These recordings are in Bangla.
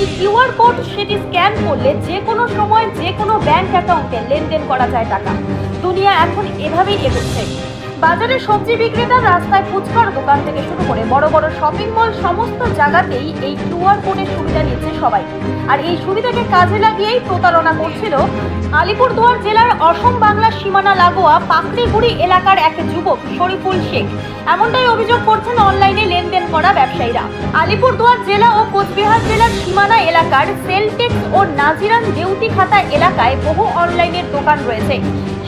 একটি কিউআর কোড সেটি স্ক্যান করলে যে কোনো সময় যে কোনো ব্যাংক অ্যাকাউন্টে লেনদেন করা যায় টাকা। দুনিয়া এখন এভাবেই এগোচ্ছে। বাজারে সবজি বিক্রেতা রাস্তায় ফুচকার দোকান থেকে শুরু করে বড় বড় শপিং মল সমস্ত জায়গাতেই এই কিউআর কোডের সুবিধা নিচ্ছে সবাই। আর এই সুবিধাকে কাজে লাগিয়েই প্রতারণা করছিল আলিপুরদুয়ার জেলার অসম বাংলা সীমানা লাগোয়া পাকড়িগুড়ি এলাকার এক যুবক শরীফুল শেখ। এমনটাই অভিযোগ করছেন অনলাইনে লেনদেন করা ব্যবসায়ীরা। আলিপুরদুয়ার জেলা ও কোচবিহার জেলার সীমানা এলাকার সেলটেক্স ও নাজিরান দেউতি খাতা এলাকায় বহু অনলাইনের দোকান রয়েছে।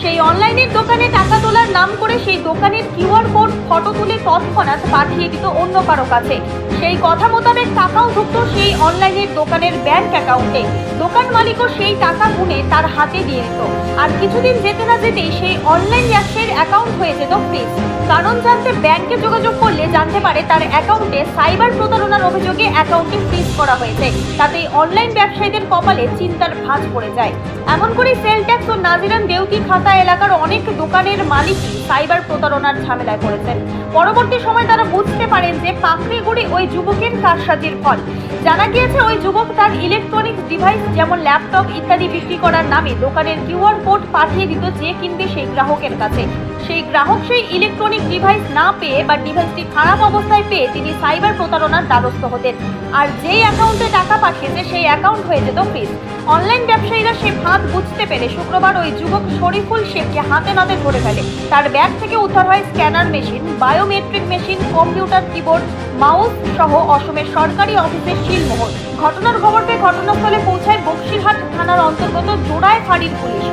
সেই অনলাইনের দোকানে টাকা তোলার নাম করে সেই দোকানের কিউআর কোড, ফটো তুলে তৎক্ষণাৎ পাঠিয়ে দিত অন্য কারও কাছে। সেই কথা মোতাবেক টাকাও ঢুকতো সেই অনলাইনের দোকানের ব্যাংক অ্যাকাউন্টে। দোকান মালিকও সেই টাকা গুনে তার হাতে দিয়ে দিত। আর কিছুদিন যেতে না যেতেই সেই অনলাইন ব্যবসায়ীর অ্যাকাউন্ট হয়ে যেত ফ্রিজ। কারণ জানতে ব্যাংকে যোগাযোগ করলে জানতে পারে তার অ্যাকাউন্টে সাইবার প্রতারণার অভিযোগে অ্যাকাউন্টে ফ্রিজ করা হয়েছে। তাতেই অনলাইন ব্যবসায়ীদের কপালে চিন্তার ভাঁজ পড়ে যায়। এমন করে সেল ট্যাক্স ও নাজিরান দেউতি খাতা এলাকার অনেক দোকানের মালিকই সাইবার প্রতারণার ঝামেলায় পড়েছেন। পরবর্তী সময় তারা বুঝতে পারেন যে পাখরিগুড়ি ওই যুবকের কারসাজির ফল। জানা গিয়েছে, ওই যুবক তার ইলেকট্রনিক্স ডিভাইস যেমন ল্যাপটপ ইত্যাদি বিক্রি করার নামে দোকানের কিউআর কোড পাঠিয়ে দিত যে কিনবে সেই গ্রাহকের কাছে। সেই গ্রাহক সেই ইলেকট্রনিক ডিভাইস না পেয়ে বা ডিভাইসটি খারাপ অবস্থায় পেয়ে তিনি সাইবার প্রতারণার দ্বারস্থ হতেন। আর যেই অ্যাকাউন্টে টাকা পাঠিয়েছে, সেই অ্যাকাউন্ট হয়ে যেত ফ্রিজ অনলাইন ব্যবসায়ীরা সে ফাঁদ বুঝতে পেরে শুক্রবার ওই যুবক শরীফুল শেখকে হাতে নাতে ধরে ফেলে। তার ব্যাগ থেকে উদ্ধার হয় scanner machine, biometric machine, computer, keyboard, mouse সহ অসমের সরকারি অফিসের শিলমোহর। ঘটনার খবর পেয়ে ঘটনাস্থলে পৌঁছায় বক্সিরহাট থানার অন্তর্গত জোড়ায় ফাঁড়ির পুলিশ।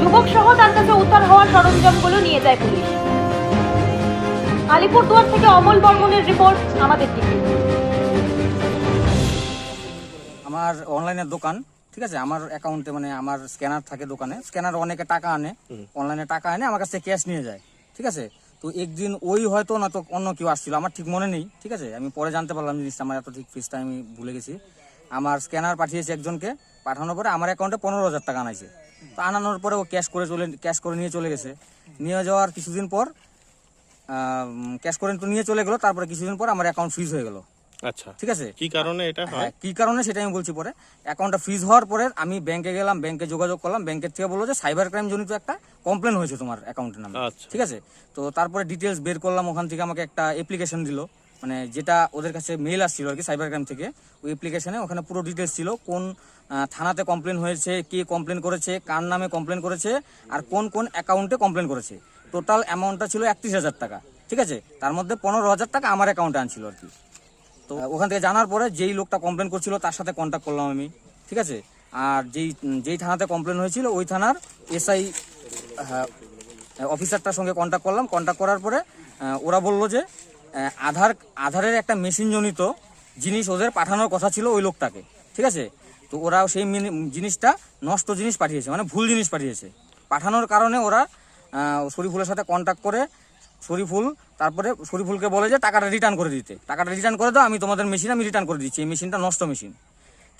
যুবক সহ তার কাছে উদ্ধার হওয়া সরঞ্জামগুলো নিয়ে যায় পুলিশ। আলিপুরদুয়ার থেকে অমল বর্মনের রিপোর্ট, আমাদের টিভি আমার অনলাইনের দোকান ঠিক আছে আমার অ্যাকাউন্টে মানে আমার স্ক্যানার থাকে দোকানে স্ক্যানার অনেকে টাকা আনে অনলাইনে টাকা আনে আমার কাছ ক্যাশ নিয়ে যায় ঠিক আছে? তো একদিন ওই হয়তো না তো অন্য কেউ আসছিল আমার ঠিক মনে নেই ঠিক আছে? আমি পরে জানতে পারলাম জিনিসটা আমার এত ঠিক ফিসটা আমি ভুলে গেছি। আমার স্ক্যানার পাঠিয়েছে একজনকে পাঠানোর পরে আমার অ্যাকাউন্টে পনেরো হাজার টাকা আনাইছে। তো আনানোর পরে ও ক্যাশ করে চলে ক্যাশ করে নিয়ে চলে গেছে। নিয়ে যাওয়ার কিছুদিন পর ক্যাশ করে তো নিয়ে চলে গেলো তারপরে কিছুদিন পর আমার অ্যাকাউন্ট ফ্রিজ হয়ে গেল। আচ্ছা। ঠিক আছে? কি কারণে এটা হয় হ্যাঁ? কি কারণে সেটা আমি বলছি পরে। অ্যাকাউন্টটা ফ্রিজ হওয়ার পরে আমি ব্যাংকে গেলাম ব্যাংকে যোগাযোগ করলাম ব্যাংকের থেকে বলল যে সাইবার ক্রাইম জনিত একটা কমপ্লেন হয়েছে তোমার অ্যাকাউন্টের নামে। আচ্ছা। ঠিক আছে? তো তারপরে ডিটেলস বের করলাম ওখান থেকে আমাকে একটা অ্যাপ্লিকেশন দিল। মানে যেটা ওদের কাছে মেল আসছিল আর কি সাইবার ক্রাইম থেকে ওই অ্যাপ্লিকেশনে ওখানে পুরো ডিটেলস ছিল কোন থানাতে কমপ্লেন হয়েছে কে কমপ্লেন করেছে কার নামে কমপ্লেন করেছে আর কোন কোন অ্যাকাউন্টে কমপ্লেন করেছে। টোটাল অ্যামাউন্টটা ছিল একত্রিশ হাজার টাকা। ঠিক আছে? তার মধ্যে পনেরো হাজার টাকা আমার অ্যাকাউন্টে আনছিল আর কি। তো। ওখান থেকে জানার পরে যেই লোকটা কমপ্লেন করছিল, তার সাথে কন্ট্যাক্ট করলাম আমি, ঠিক আছে? আর যেই যেই থানাতে কমপ্লেন হয়েছিল, ওই থানার এসআই অফিসারটার সঙ্গে কন্ট্যাক্ট করলাম। কন্ট্যাক্ট করার পরে ওরা বলল যে আধার, আধারের একটা মেশিন জনিত জিনিস ওদের পাঠানোর কথা ছিল ওই লোকটাকে, ঠিক আছে? তো ওরা সেই জিনিসটা নষ্ট জিনিস পাঠিয়েছে মানে ভুল জিনিস পাঠিয়েছে। পাঠানোর কারণে ওরা শরীফুলের সাথে কন্ট্যাক্ট করে শরীফুল তারপরে শরীফুলকে বলে যে টাকাটা রিটার্ন করে দিতে। টাকাটা রিটার্ন করে দাও আমি তোমাদের মেশিন আমি রিটার্ন করে দিচ্ছি। এই মেশিনটা নষ্ট মেশিন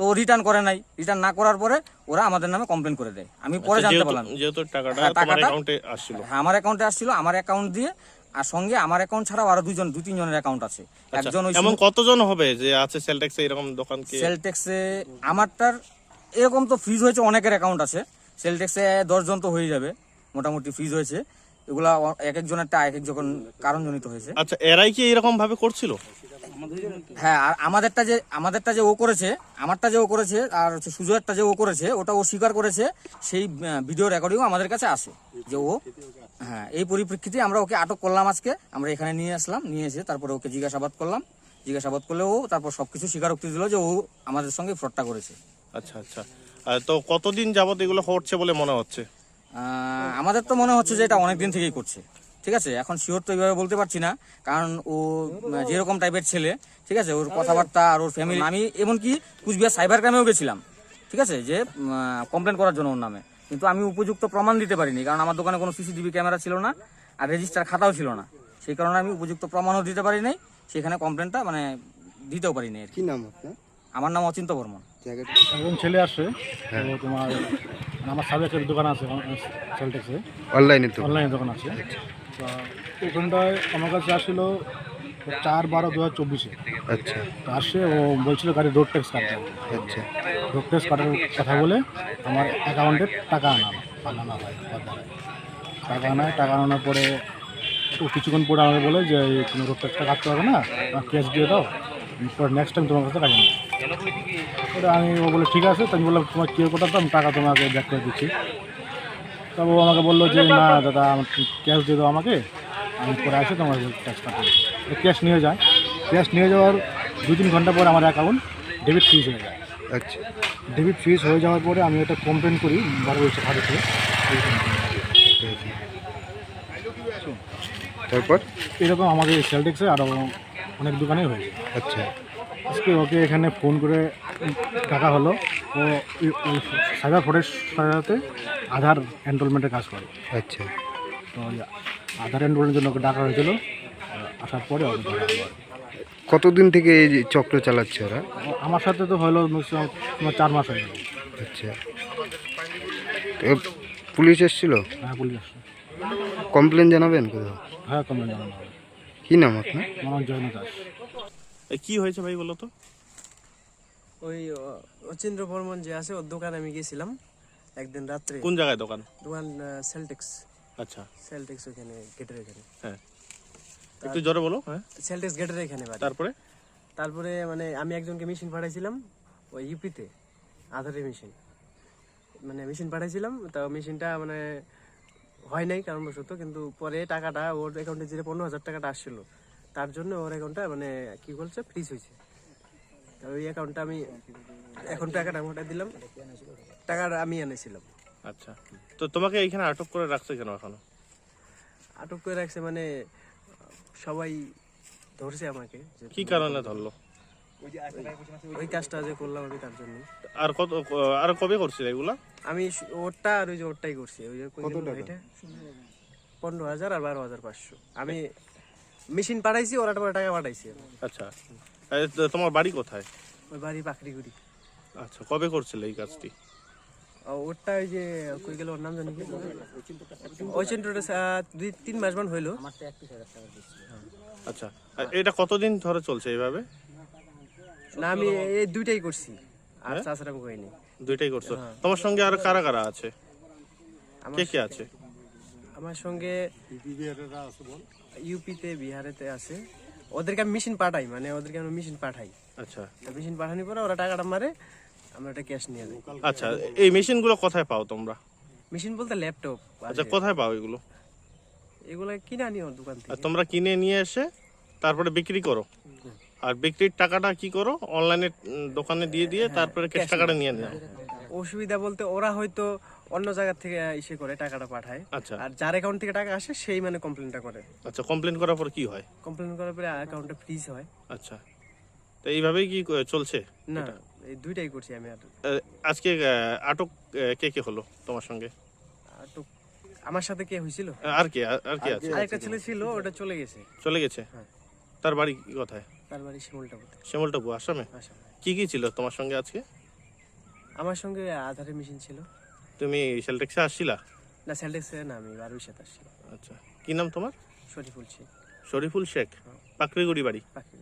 তো রিটার্ন করে নাই। রিটার্ন না করার পরে ওরা আমাদের নামে কমপ্লেন করে দেয়। আমি পরে জানতে পারলাম। যেহেতু টাকাটা হ্যাঁ, অ্যাকাউন্টে আসছিল। হ্যাঁ আমার অ্যাকাউন্টে আসছিল। আমার অ্যাকাউন্ট দিয়ে আর সঙ্গে আমার অ্যাকাউন্ট ছাড়াও আরও দুজন দু তিনজনের অ্যাকাউন্ট আছে। আচ্ছা, একজন ওই এমন কতজন হবে যে আছে সেলটেক্সে এরকম দোকানকে? সেলটেক্সে আমারটার এরকম তো ফ্রিজ হয়েছে অনেকের অ্যাকাউন্ট আছে। সেলটেক্সে দশজন তো হয়ে যাবে। মোটামুটি ফ্রিজ হয়েছে। এগুলা এক একজনেরটা এক এক যখন কারণজনিত হয়েছে। আচ্ছা এরাই কি এরকম ভাবে করছিল? হ্যাঁ আর আমাদেরটা যে আমাদেরটা যে ও করেছে আমারটা যে ও করেছে আর হচ্ছে সুজয়েরটা যে ও করেছে ওটা ও স্বীকার করেছে সেই ভিডিও রেকর্ডিংও আমাদের কাছে আসে যে ও হ্যাঁ এই পরিপ্রেক্ষিতে আমরা ওকে আটক করলাম আজকে। আমরা এখানে নিয়ে আসলাম নিয়ে এসে তারপরে ওকে জিজ্ঞাসাবাদ করলাম। জিজ্ঞাসাবাদ করলে ও তারপর সবকিছু স্বীকারোক্তি দিল যে ও আমাদের সঙ্গে ফ্রডটা করেছে। আচ্ছা আচ্ছা। তো কতদিন যাবত এগুলো হচ্ছে বলে মনে হচ্ছে? আমাদের তো মনে হচ্ছে যে এটা অনেক দিন থেকেই করছে। ঠিক আছে? এখন শিওর তো এইভাবে বলতে পারছি না। কারণ ও যেরকম টাইপের ছেলে ঠিক আছে? ওর কথাবার্তা আর ওর ফ্যামিলি আমি এমনকি কুচবিহার সাইবার ক্রাইমেও গেছিলাম। ঠিক আছে? যে কমপ্লেন করার জন্য ওর নামে। কিন্তু আমি উপযুক্ত প্রমাণ দিতে পারিনি কারণ আমার দোকানে কোনো সিসিটিভি ক্যামেরা ছিল না আর রেজিস্টার খাতাও ছিল না। সেই কারণে আমি উপযুক্ত প্রমাণও দিতে পারি নাই সেখানে কমপ্লেনটা মানে দিতেও পারিনি আর কি। কি নাম আপনার? আমার নাম অচিন্ত বর্মন। ছেলে আসছে তো তোমার আমার সাবেকের দোকান আছে সেলটেক্সে অনলাইনে তো। অনলাইনে দোকান আছে। তো ওখানটায় আমার কাছে আসছিল চার বারো দু হাজার চব্বিশে। আচ্ছা। আসে ও বলছিল গাড়ি রোড ট্যাক্স কাটতে আচ্ছা। রোড ট্যাক্স কাটার কথা বলে আমার অ্যাকাউন্টে টাকা আনা আনানো হয় টাকা আনায় টাকা আনানোর পরে কিছুক্ষণ পরে আমাকে বলে যে তুমি রোড ট্যাক্সটা কাটতে হবে না ক্যাশ দিয়ে দাও। নেক্সট টাইম তোমার কাছে কাজে নেব ওটা আমি ও বলে ঠিক আছে। তো আমি বললাম তোমার কিউ কোটা তো আমি টাকা তোমাকে ব্যাক করে দিচ্ছি। তবে ও আমাকে বলল যে না দাদা আমার ক্যাশ দিয়ে দাও আমাকে। আমি পরে আসে তোমার ট্যাক্স কাটবো ক্যাশ নিয়ে যায়। ক্যাশ নিয়ে যাওয়ার দু তিন ঘণ্টা পরে আমার অ্যাকাউন্ট ডেবিট ফ্রিজ হয়ে যায়। আচ্ছা। ডেবিট ফ্রিজ হয়ে যাওয়ার পরে আমি এটা কমপ্লেন করি বড় হয়েছে ভারতে তারপর? এরকম আমাদের সেলটেক্সে আরও অনেক দোকানেই হয়েছে আচ্ছা। আজকে ওকে এখানে ফোন করে টাকা হলো ও সাইবার ফরেস্ট সাথে আধার এনরোলমেন্টের কাজ করে। আচ্ছা। তো আধার এনরোলমেন্টের জন্য ওকে ডাকা হয়েছিল। আসার পরে ওকে ধরা হলো। কতদিন থেকে এই যে চক্র চালাচ্ছে ওরা? আমার সাথে তো হলো maximum তোমার চার মাস হয়ে গেল। আচ্ছা। তো পুলিশ এসেছিল? হ্যাঁ পুলিশ আসছে কমপ্লেন জানাবেন কোথাও? হ্যাঁ কমপ্লেন জানানো হবে কী নাম আপনার? আমার নাম দাস। কি হয়েছে ভাই বলো তো? ওই অচিন্দ্র বর্মন যে আছে ওর দোকানে আমি গেছিলাম একদিন রাত্রে। কোন জায়গায় দোকান? দোকান সেলটেক্স আচ্ছা। সেলটেক্স ওখানে গেটের এখানে হ্যাঁ। একটু জোরে বলো হ্যাঁ। সেলটেক্স গেটের এখানে বাড়ি। তারপরে? তারপরে মানে আমি একজনকে মেশিন পাঠাইছিলাম ওই ইউপিতে আধারের মেশিন মানে মেশিন পাঠাইছিলাম তা মেশিনটা মানে হয় নাই কারণবশত কিন্তু পরে টাকাটা ওর অ্যাকাউন্টে যে পনেরো হাজার টাকাটা আসছিল তার জন্য ওর অ্যাকাউন্টটা মানে কি বলছে ফ্রিজ হয়েছে। ওই অ্যাকাউন্টটা আমি এখন টাকাটা মোটা দিলাম টাকাটা আমি এনেছিলাম। আচ্ছা। তো তোমাকে এইখানে আটক করে রাখছে কেন এখনও? আটক করে রাখছে মানে সবাই ধরছে আমাকে কি কারণে ধরলো? ওই কাজটা যে করলাম আমি তার জন্য আর কত আর কবে করছিল এগুলা? আমি ওরটা আর ওই যে ওরটাই করছি। ওই যে কত টাকা পনেরো হাজার আর বারো হাজার পাঁচশো। আমি মেশিন পাঠাইছি ওরা টাকা পাঠাইছি আচ্ছা। তোমার বাড়ি কোথায়? ওই বাড়ি পাখড়িগুড়ি আচ্ছা কবে করছিল এই কাজটি? ওরটা ওই যে কই গেল ওর নাম জানি কি? ওই চেন্টুটা দুই তিন মাস মান হইল। আচ্ছা। আর এটা কতদিন ধরে চলছে এইভাবে? না আমি এই দুইটাই করছি। আর চাষার আমি করিনি। দুইটাই করছ। তোমার সঙ্গে আর কারা কারা আছে? কে কে আছে? আমার সঙ্গে ইউপিতে বিহারেতে আছে। ওদেরকে আমি মেশিন পাঠাই মানে ওদেরকে আমি মেশিন পাঠাই। আচ্ছা। মেশিন পাঠানোর পরে ওরা টাকাটা মারে আমরা একটা ক্যাশ নিয়ে যাই। আচ্ছা এই মেশিনগুলো কোথায় পাও তোমরা? মেশিন বলতে ল্যাপটপ আচ্ছা কোথায় পাও এগুলো? এগুলো কিনে আনি ওর দোকান থেকে। তোমরা কিনে নিয়ে এসে তারপরে বিক্রি করো? আর বিক্রির টাকাটা কি করো? অনলাইনে দোকানে দিয়ে দিয়ে তারপরে ক্যাশ টাকাটা নিয়ে নাও অসুবিধা বলতে ওরা হয়তো অন্য জায়গা থেকে ইসে করে টাকাটা পাঠায়। আচ্ছা। আর যার অ্যাকাউন্ট থেকে টাকা আসে সেই মানে কমপ্লেনটা করে। আচ্ছা কমপ্লেন করার পর কি হয়? কমপ্লেন করার পরে অ্যাকাউন্টটা ফ্রিজ হয়। আচ্ছা। তো এইভাবেই কি চলছে? না এই দুইটাই করছি আমি আর। আজকে আটক কে কে হলো তোমার সঙ্গে? আটক আমার সাথে কে হয়েছিল? আর কে আর- আর কে আছে আরেকটা ছেলে ছিল ওটা চলে গেছে। চলে গেছে? হ্যাঁ। তার বাড়ি কোথায়? তার বাড়ি শিমলটাপুতে। শিমলটাপু আসামে? আসাম। কি কি ছিল তোমার সঙ্গে আজকে? আমার সঙ্গে আধারের মেশিন ছিল। তুমি সেলটেক্সে আসছিলা? না সেলটেক্সে না আমি বারোই সাথে আসছিলাম। আচ্ছা। কি নাম তোমার? শরীফুল শেখ। শরীফুল শেখ। পাকড়িগুড়ি বাড়ি? পাখি